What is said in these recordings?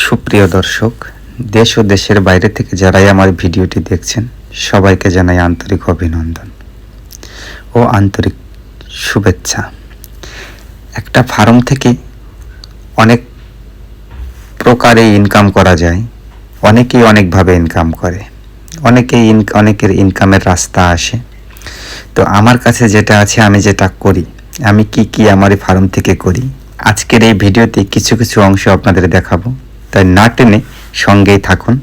সুপ্রিয় দর্শক, দেশ ও দেশের বাইরে থেকে যারাই আমার ভিডিওটি দেখছেন, সবাইকে জানাই আন্তরিক অভিনন্দন ও আন্তরিক শুভেচ্ছা। একটা ফার্ম থেকে অনেক প্রকারে ইনকাম করা যায়, অনেকেই অনেকভাবে ইনকাম করে, অনেকেই ইন অনেকের ইনকামের রাস্তা আসে। তো আমার কাছে যেটা আছে, আমি যেটা করি, আমি কি কি আমার ফার্ম থেকে করি, আজকের এই ভিডিওতে কিছু কিছু অংশ আপনাদের দেখাবো। তাই না টেনে সঙ্গেই থাকুন।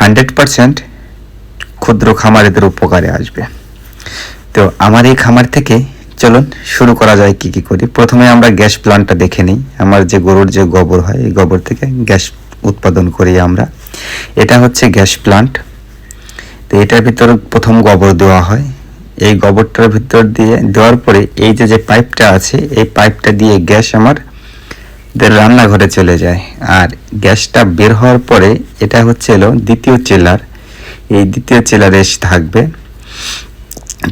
হান্ড্রেড পারসেন্ট ক্ষুদ্র খামারিদের উপকারে আসবে। তো আমার এই খামার থেকে চলুন শুরু করা যায় কি কি করি। প্রথমে আমরা গ্যাস প্লান্টটা দেখে নিই। আমার যে গরুর যে গোবর হয়, এই গোবর থেকে গ্যাস উৎপাদন করি আমরা। এটা হচ্ছে গ্যাস প্লান্ট। তো এটার ভিতরে প্রথম গোবর দেওয়া হয়। এই গোবরটার ভিতর দিয়ে দেওয়ার পরে এই যে যে পাইপটা আছে, এই পাইপটা দিয়ে গ্যাস আমার রান্নাঘরে চলে যায়। আর গ্যাসটা বের হওয়ার পরে এটা হচ্ছে এলো দ্বিতীয় চেলার। এই দ্বিতীয় চেলারে এসে থাকবে।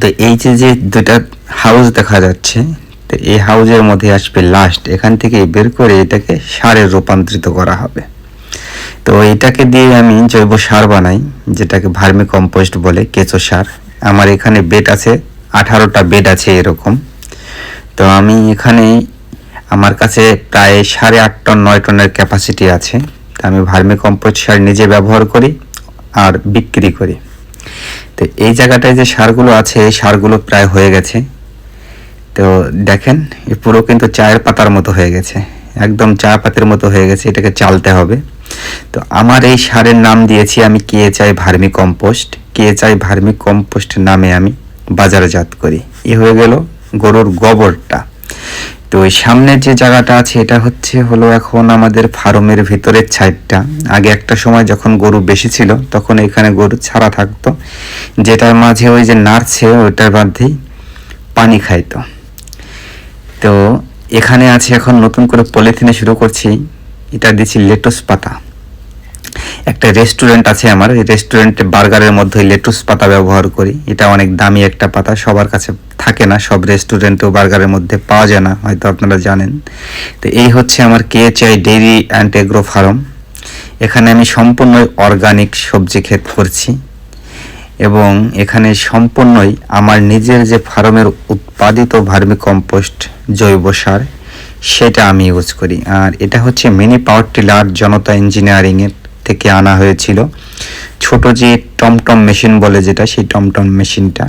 তো এই যে যে দুটা হাউস দেখা যাচ্ছে, তো এই হাউজের মধ্যে আসবে লাস্ট এখান থেকে বের করে এটাকে সারে রূপান্তরিত করা হবে। তো এটাকে দিয়ে আমি জৈব সার বানাই, যেটাকে ভার্মি কম্পোস্ট বলে, কেঁচো সার। আমার এখানে বেড আছে, আঠারোটা বেড আছে এরকম। তো আমি এখানে আমার কাছে প্রায় সাড়ে আট টন, নয় টনের ক্যাপাসিটি আছে। তা আমি ভার্মি কম্পোস্ট সার নিজে ব্যবহার করি আর বিক্রি করি। তো এই জায়গাটায় যে সারগুলো আছে, এই সারগুলো প্রায় হয়ে গেছে। তো দেখেন, এ পুরো কিন্তু চায়ের পাতার মতো হয়ে গেছে। একদম চা পাতের মতো হয়ে গেছে, এটাকে চালতে হবে। তো আমার এই সারের নাম দিয়েছি আমি কে চাই ভার্মি কম্পোস্ট। কে চাই ভার্মি কম্পোস্ট নামে আমি বাজারজাত করি। এ হয়ে গেল গরুর গোবরটা। তো ওই সামনের যে জায়গাটা আছে, এটা হচ্ছে হলো এখন আমাদের ফার্মের ভেতরের ছাইডটা আগে একটা সময় যখন গরু বেশি ছিল, তখন এখানে গরু ছাড়া থাকতো। যেটার মাঝে ওই যে নাড়ছে, ওইটার মধ্যেই পানি খাইতো। তো এখানে আছে এখন নতুন করে পলিথিনে শুরু করছি। এটা দিচ্ছি লেটস পাতা। একটা রেস্টুরেন্ট আছে আমার, এই রেস্টুরেন্টে বার্গারের মধ্যে লেটুস পাতা ব্যবহার করি। এটা অনেক দামি একটা পাতা, সবার কাছে থাকে না, সব রেস্টুরেন্টেও বার্গারের মধ্যে পাওয়া যায় না, হয়তো আপনারা জানেন। তো এই হচ্ছে আমার কে চাই ডেইরি অ্যান্ড এগ্রো ফার্ম এখানে আমি সম্পূর্ণ অর্গানিক সবজি ক্ষেত করছি এবং এখানে সম্পূর্ণই আমার নিজের যে ফার্মের উৎপাদিত ভার্মি কম্পোস্ট জৈব সার, সেটা আমি ইউজ করি। আর এটা হচ্ছে মিনি পাওয়ার টিলার জনতা ইঞ্জিনিয়ারিংয়ের থেকে আনা হয়েছিল। ছোট যে টমটম মেশিন বলে যেটা, সেই টমটম মেশিনটা।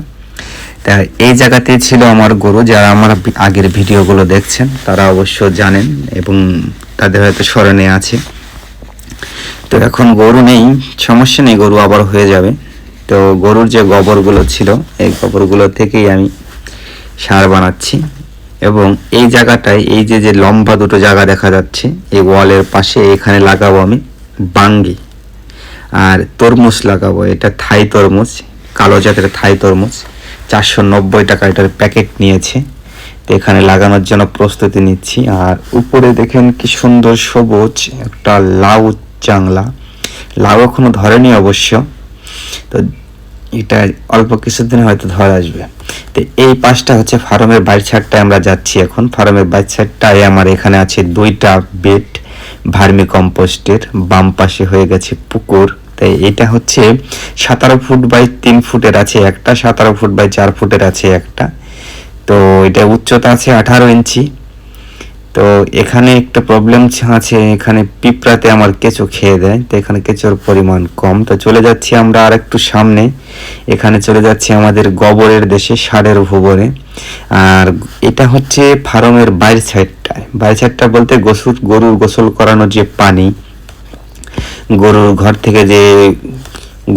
তা এই জায়গাতেই ছিল আমার গরু, যারা আমার আগের ভিডিওগুলো দেখছেন, তারা অবশ্য জানেন এবং তাদের হয়তো স্মরণে আছে। তো এখন গরু নেই, সমস্যা নেই, গরু আবার হয়ে যাবে। তো গরুর যে গোবরগুলো ছিল, এই গোবরগুলো থেকেই আমি সার বানাচ্ছি। এবং এই জায়গাটায়, এই যে যে লম্বা দুটো জায়গা দেখা যাচ্ছে, এই ওয়ালের পাশে এখানে লাগাবো আমি। বাঙ্গি। আর তরমুজ লাগাবো, এটা থাই তরমুজ, কালো জাতের থাই তরমুজ। চারশো নব্বই টাকা এটার প্যাকেট নিয়েছে। তো এখানে লাগানোর জন্য প্রস্তুতি নিচ্ছি। আর উপরে দেখেন কি সুন্দর সবুজ একটা লাউ চাংলা লাউ এখনও ধরেনি অবশ্য। তো এটা অল্প কিছুদিন হয়তো ধরে আসবে। তো এই পাশটা হচ্ছে ফার্মের বাইর সাইডটায় আমরা যাচ্ছি এখন। ফার্মের বাইর সাইডটায় আমার এখানে আছে দুইটা বেড। ভার্মি কম্পোস্টের বাম পাশে হয়ে গেছে পুকুর। তাই এটা হচ্ছে সতেরো ফুট বাই তিন ফুটের আছে একটা, সতেরো ফুট বাই চার ফুটের আছে একটা। তো এটা উচ্চতা আছে আঠারো ইঞ্চি। তো এখানে একটা প্রবলেম আছে, এখানে পিঁপড়াতে আমার কেঁচো খেয়ে দেয়, তো এখানে কেঁচোর পরিমাণ কম। তো চলে যাচ্ছি আমরা আর একটু সামনে। এখানে চলে যাচ্ছি আমাদের গোবরের দেশে, সারের ভুবনে আর এটা হচ্ছে ফার্মের বাইরের সাইডটায় বাইরের সাইডটা বলতে গোসল, গরুর গোসল করানোর যে পানি, গরুর ঘর থেকে যে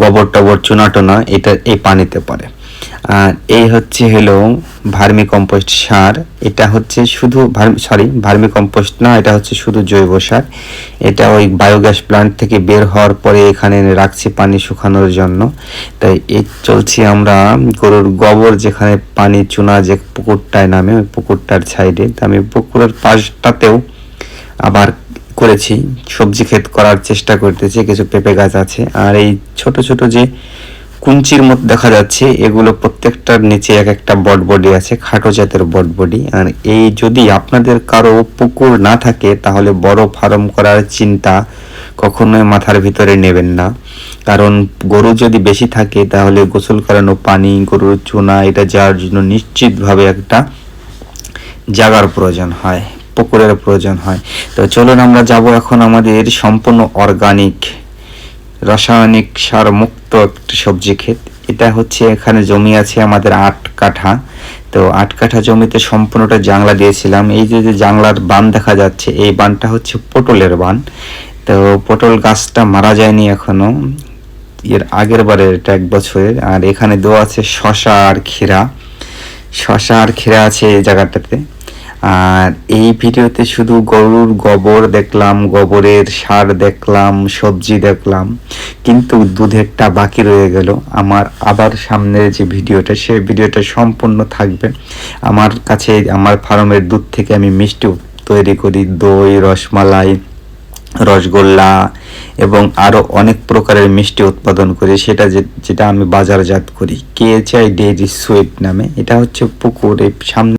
গোবর টবর চুনা টোনা এটা এই পানিতে পড়ে। আর এই হচ্ছে হলো ভার্মি কম্পোস্ট সার। এটা হচ্ছে শুধু সরি ভার্মি কম্পোস্ট না, এটা হচ্ছে শুধু জৈব সার। এটা ওই বায়োগ্যাস প্লান্ট থেকে বের হওয়ার পরে এখানে রাখছি পানি শুকানোর জন্য। তাই এই চলছি আমরা গরুর গোবর যেখানে পানি চুনা যে পুকুরটায় নামে, ওই পুকুরটার সাইডে। তা আমি পুকুরের পাশটাতেও আবার করেছি। সবজি ক্ষেত করার চেষ্টা করতেছি, কিছু পেঁপে গাছ আছে। আর এই ছোট ছোট যে কুঞ্চির মতো দেখা যাচ্ছে, এগুলো প্রত্যেকটার নিচে এক একটা বট বডি আছে, খাটো জাতের বট বডি। আর এই যদি আপনাদের কারও পুকুর না থাকে, তাহলে বড় ফার্ম করার চিন্তা কখনোই মাথার ভিতরে নেবেন না। কারণ গরু যদি বেশি থাকে, তাহলে গোসল করানো পানি, গরুর চুনা, এটা যাওয়ার জন্য নিশ্চিতভাবে একটা জাগার প্রয়োজন হয়, পুকুরের প্রয়োজন হয়। তো চলুন আমরা যাব এখন আমাদের সম্পূর্ণ অর্গানিক রাসায়নিক সার মুক্ত একটা সবজি ক্ষেত। এটা হচ্ছে এখানে জমি আছে আমাদের আট কাঠা। তো আট কাঠা জমিতে সম্পূর্ণটা জাংলা দিয়েছিলাম। এই যে যে জাংলার বান দেখা যাচ্ছে, এই বানটা হচ্ছে পটলের বান। তো পটল গাছটা মারা যায়নি এখনও। এর আগের বারের এটা এক বছরের। আর এখানে দেওয়া আছে শশা আর ক্ষীরা। শশা আর ক্ষীরা আছে এই জায়গাটাতে। আর এই ভিডিওতে শুধু গরুর গোবর দেখলাম, গোবরের সার দেখলাম, সবজি দেখলাম, কিন্তু দুধেরটা বাকি রয়ে গেল। আমার আবার সামনের যে ভিডিওটা, সেই ভিডিওটা সম্পূর্ণ থাকবে। আমার কাছে, আমার ফার্মের দুধ থেকে আমি মিষ্টি তৈরি করি, দই, রসমালাই, রসগোল্লা এবং আরও অনেক প্রকারের মিষ্টি উৎপাদন করি। সেটা যেটা আমি বাজারজাত করি। কে চাই ডেইরি সুইট নামে। এটা হচ্ছে পুকুর, এই সামনে